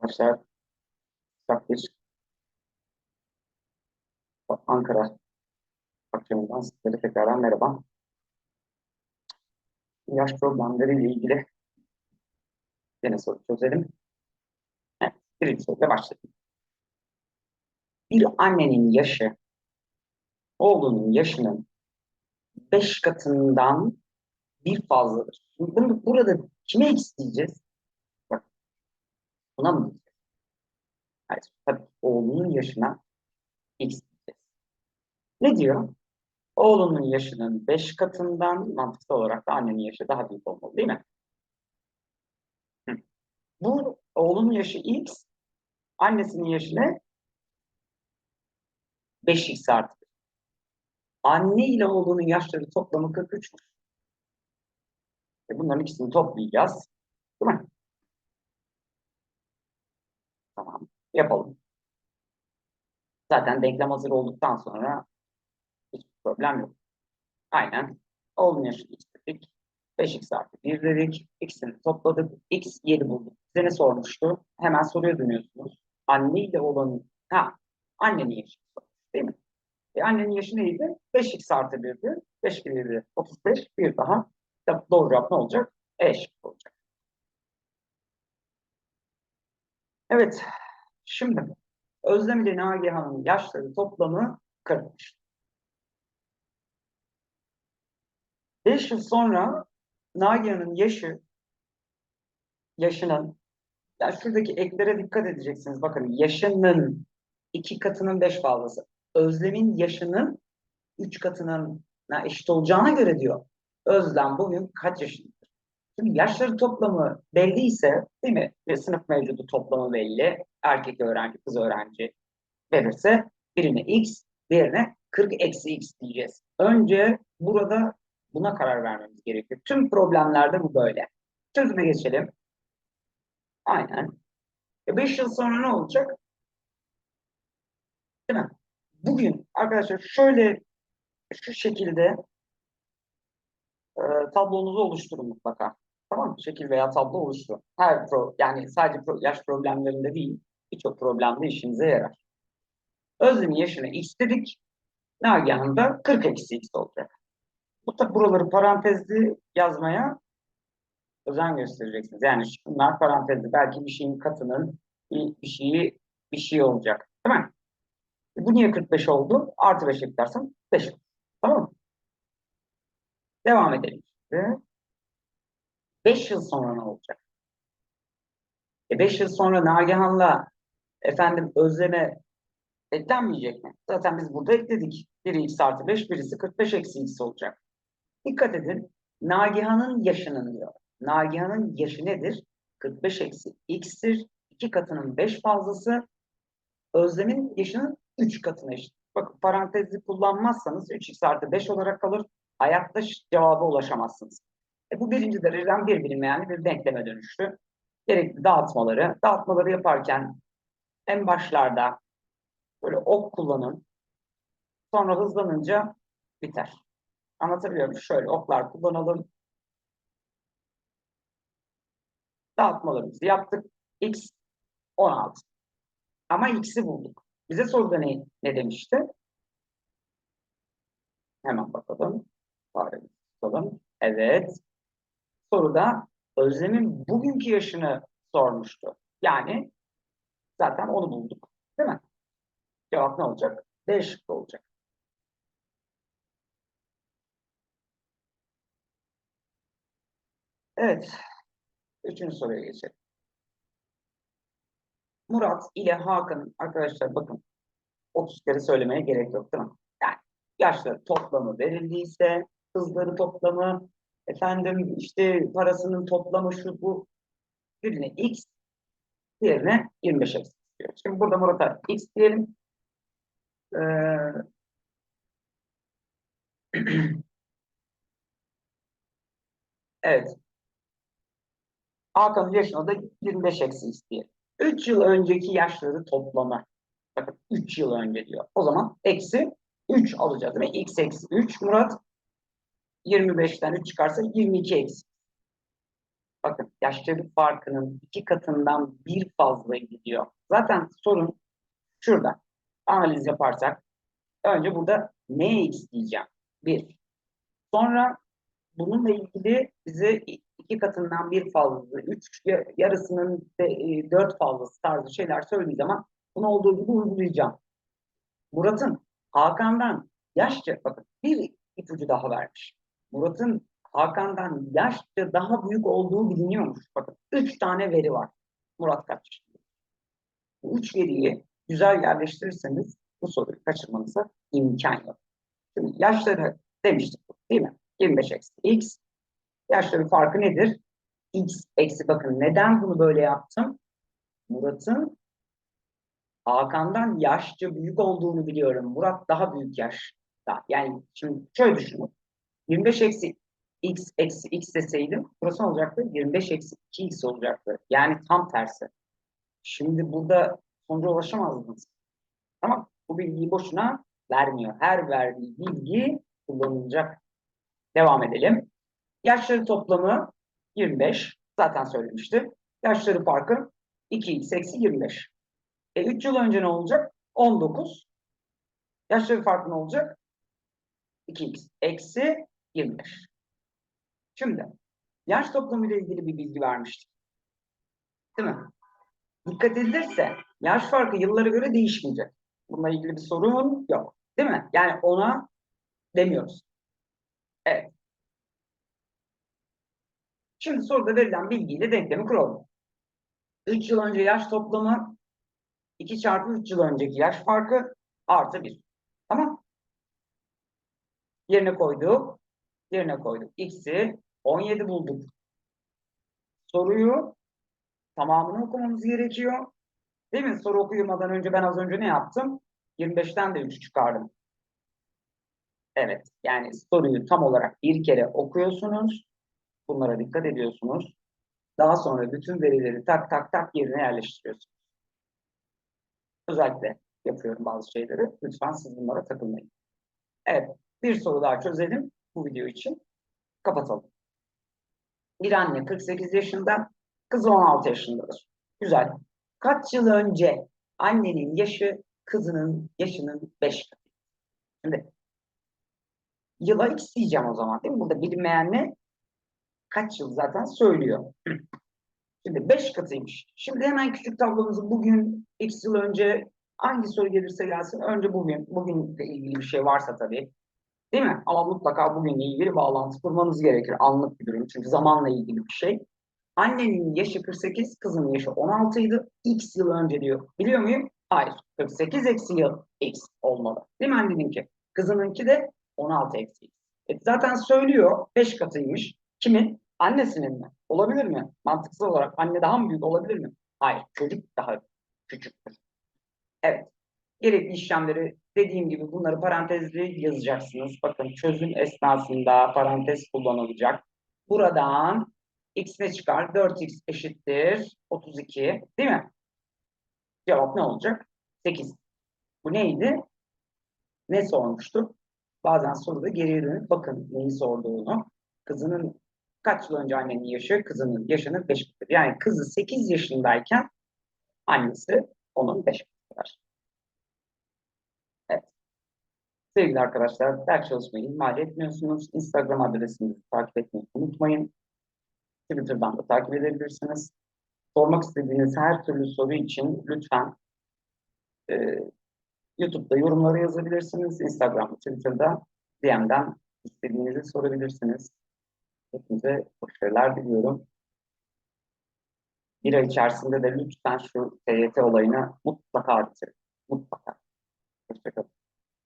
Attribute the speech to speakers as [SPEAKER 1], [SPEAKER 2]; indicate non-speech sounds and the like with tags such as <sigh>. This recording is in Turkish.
[SPEAKER 1] Arkadaşlar bir Ankara akşamından sizlere tekrardan merhaba. Yaş problemleriyle ilgili yine soru çözelim. Evet, birinci soruyla başlayalım. Bir annenin yaşı oğlunun yaşının beş katından bir fazladır. Şimdi bunu burada kime? Bak, buna mı diyeceğiz? Hayır, tabii oğlunun yaşına x diyeceğiz. Ne diyor? Oğlunun yaşının 5 katından mantıksal olarak da annenin yaşı daha büyük olmalı değil mi? Bu oğlunun yaşı x, annesinin yaşı ne? 5x artı. Anne ile oğlunun yaşları toplamı 43'tür. E bunların ikisini toplayacağız. Değil mi? Tamam. Yapalım. Zaten denklem hazır olduktan sonra hiçbir problem yok. Aynen. Yaşı x dedik. 5x artı 1 dedik. X'ini topladık. X 7 bulduk. Size ne sormuştu? Hemen soruya dönüyorsunuz. Anne ile olan... Ha, annenin yaşı değil mi? E, annenin yaşı neydi? 5x artı 1'di. 5 kere 1'di. 35. Bir daha. Doğru cevap ne olacak? E şıkkı olacak. Evet. Şimdi Özlem ile Nagihan'ın yaşları toplamı 40'mış. 5 yıl sonra Nagihan'ın yaşı yaşının ya şuradaki eklere dikkat edeceksiniz. Bakın yaşının iki katının beş fazlası. Özlem'in yaşının üç katının eşit olacağına göre diyor. Özlem bugün kaç yaşındadır? Şimdi yaşları toplamı belliyse değil mi? Ve sınıf mevcudu toplamı belli. Erkek öğrenci, kız öğrenci verirse birine x, diğerine 40 eksi x diyeceğiz. Önce burada buna karar vermemiz gerekiyor. Tüm problemlerde bu böyle. Çözüme geçelim. Aynen. 5 yıl sonra ne olacak? Değil mi? Bugün arkadaşlar şöyle şu şekilde e, tablonuzu oluşturun mutlaka. Tamam mı? Şekil veya tablo oluşturun. Her pro, yani sadece pro, yaş problemlerinde değil, birçok problemde işinize yarar. Özlem'in yaşına x dedik. Nagihan'ın da 40 eksi x olacak. Bu tabi buraları parantezli yazmaya özen göstereceksiniz. Yani bunlar parantezli. Belki bir şeyin katının bir, bir şeyi bir şey olacak. Değil mi? E, Bu niye 45 oldu? Artı 5 eklersen 5 olur. Tamam mı? Devam edelim. Şimdi. 5 yıl sonra ne olacak? E 5 yıl sonra Nagihan'la efendim Özlem'e eklenmeyecek mi? Zaten biz burada ekledik. Biri x artı 5, birisi 45 eksi x olacak. Dikkat edin. Nagihan'ın yaşının diyor. Nagihan'ın yaşı nedir? 45 eksi x'tir. 2 katının 5 fazlası. Özlem'in yaşının 3 katına eşit. Bakın parantezi kullanmazsanız 3x artı 5 olarak kalır. Hayatta cevaba ulaşamazsınız. E bu birinci dereceden bir bilinmeyen bir denkleme dönüştü. Gerekli dağıtmaları, dağıtmaları yaparken en başlarda böyle ok kullanın. Sonra hızlanınca biter. Anlatabiliyor muyum? Şöyle oklar kullanalım. Dağıtmalarımızı yaptık. X 16. Ama x'i bulduk. Bize soruda ne, ne demişti? Hemen bakalım. Faremizi tutalım. Evet. Soruda Özlem'in bugünkü yaşını sormuştu. Yani zaten onu bulduk. Değil mi? Cevap ne olacak? D şıkkı olacak. Evet. Üçüncü soruya geçelim. Murat ile Hakan arkadaşlar bakın 30 kere söylemeye gerek yok değil mi? Yani yaşları toplamı verildiyse hızları toplamı efendim işte parasının toplamı şu bu birine x diğerine 25 eksi istiyor. Şimdi burada Murat'a x diyelim. Ee, <clears throat> evet. Hakan'ın yaşına da 25 eksi isteyelim. 3 yıl önceki yaşları toplamı. Bakın 3 yıl önce diyor. O zaman eksi 3 alacağız değil mi? X eksi 3. Murat 25'ten 3 çıkarsa 22 eksi. Bakın yaşları farkının iki katından bir fazla gidiyor. Zaten sorun şurada. Analiz yaparsak önce burada ne x diyeceğim? Bir. Sonra bununla ilgili bize iki katından bir fazla, üç ya- yarısının de, e, dört fazlası tarzı şeyler söylediği zaman bunu olduğu gibi uygulayacağım. Murat'ın Hakan'dan yaşça bakın bir ipucu daha vermiş. Murat'ın Hakan'dan yaşça daha büyük olduğu biliniyormuş. Bakın üç tane veri var. Murat kaç yaşında? Bu üç veriyi güzel yerleştirirseniz bu soruyu kaçırmanıza imkan yok. Şimdi yaşları demiştik değil mi? 25 eksi x. Yaşları farkı nedir? x eksi bakın neden bunu böyle yaptım? Murat'ın Hakan'dan yaşça büyük olduğunu biliyorum. Murat daha büyük yaşta. Yani şimdi şöyle düşünün. 25 eksi x eksi x deseydim burası olacaktı? 25 eksi 2x olacaktı. Yani tam tersi. Şimdi burada sonuca ulaşamazdınız. Ama bu bilgiyi boşuna vermiyor. Her verdiği bilgi kullanılacak. Devam edelim. Yaşları toplamı 25. Zaten söylemiştim. Yaşları farkı 2x eksi 25. E 3 yıl önce ne olacak? 19. Yaşları farkı ne olacak? 2x eksi 25. Şimdi yaş toplamı ilgili bir bilgi vermiştik. Değil mi? Dikkat edilirse yaş farkı yıllara göre değişmeyecek. Bununla ilgili bir sorun yok. Değil mi? Yani ona demiyoruz. Evet. Şimdi soruda verilen bilgiyle denklemi kuralım. 3 yıl önce yaş toplamı 2 çarpı 3 yıl önceki yaş farkı artı 1. Tamam. Yerine koyduk. Yerine koyduk. X'i 17 bulduk. Soruyu tamamını okumamız gerekiyor. Değil mi? Soru okuyamadan önce ben az önce ne yaptım? 25'ten de 3 çıkardım. Evet. Yani soruyu tam olarak bir kere okuyorsunuz. Bunlara dikkat ediyorsunuz. Daha sonra bütün verileri tak tak tak yerine yerleştiriyorsunuz. Özellikle yapıyorum bazı şeyleri. Lütfen siz bunlara takılmayın. Evet. Bir soru daha çözelim bu video için. Kapatalım. Bir anne 48 yaşında, kızı 16 yaşındadır. Güzel. Kaç yıl önce annenin yaşı kızının yaşının 5 katı. Şimdi yıla x diyeceğim o zaman değil mi? Burada bilinmeyen ne? Kaç yıl zaten söylüyor. <clears throat> Şimdi 5 katıymış. Şimdi hemen küçük tablomuzu bugün x yıl önce hangi soru gelirse gelsin önce bugün. Bugünle ilgili bir şey varsa tabii. Değil mi? Ama mutlaka bugünle ilgili bağlantı kurmanız gerekir. Anlık bir durum. Çünkü zamanla ilgili bir şey. Annenin yaşı 48, kızının yaşı 16 idi. X yıl önce diyor. Biliyor muyum? Hayır. 48 eksi yıl X olmalı. Değil mi anneninki? Kızınınki de 16 eksi. E zaten söylüyor 5 katıymış. Kimin? Annesinin mi? Olabilir mi? Mantıksal olarak anne daha mı büyük olabilir mi? Hayır. Çocuk daha küçüktür. Evet. Gerekli işlemleri dediğim gibi bunları parantezli yazacaksınız. Bakın çözüm esnasında parantez kullanılacak. Buradan x ne çıkar? 4x eşittir 32 değil mi? Cevap ne olacak? 8. Bu neydi? Ne sormuştuk? Bazen soruda geriye dönüp bakın neyi sorduğunu. Kızının kaç yıl önce annenin yaşı? Kızının yaşının 5 katı. Yani kızı 8 yaşındayken annesi onun 5 katı var. Sevgili arkadaşlar, ders çalışmayı ihmal etmiyorsunuz. Instagram adresimizi takip etmeyi unutmayın. Twitter'dan da takip edebilirsiniz. Sormak istediğiniz her türlü soru için lütfen e, YouTube'da yorumları yazabilirsiniz. Instagram'da, Twitter'da DM'den istediğinizi sorabilirsiniz. Hepinize başarılar diliyorum. Bir ay içerisinde de lütfen şu TYT olayını mutlaka bitirin. Mutlaka. Hoşçakalın.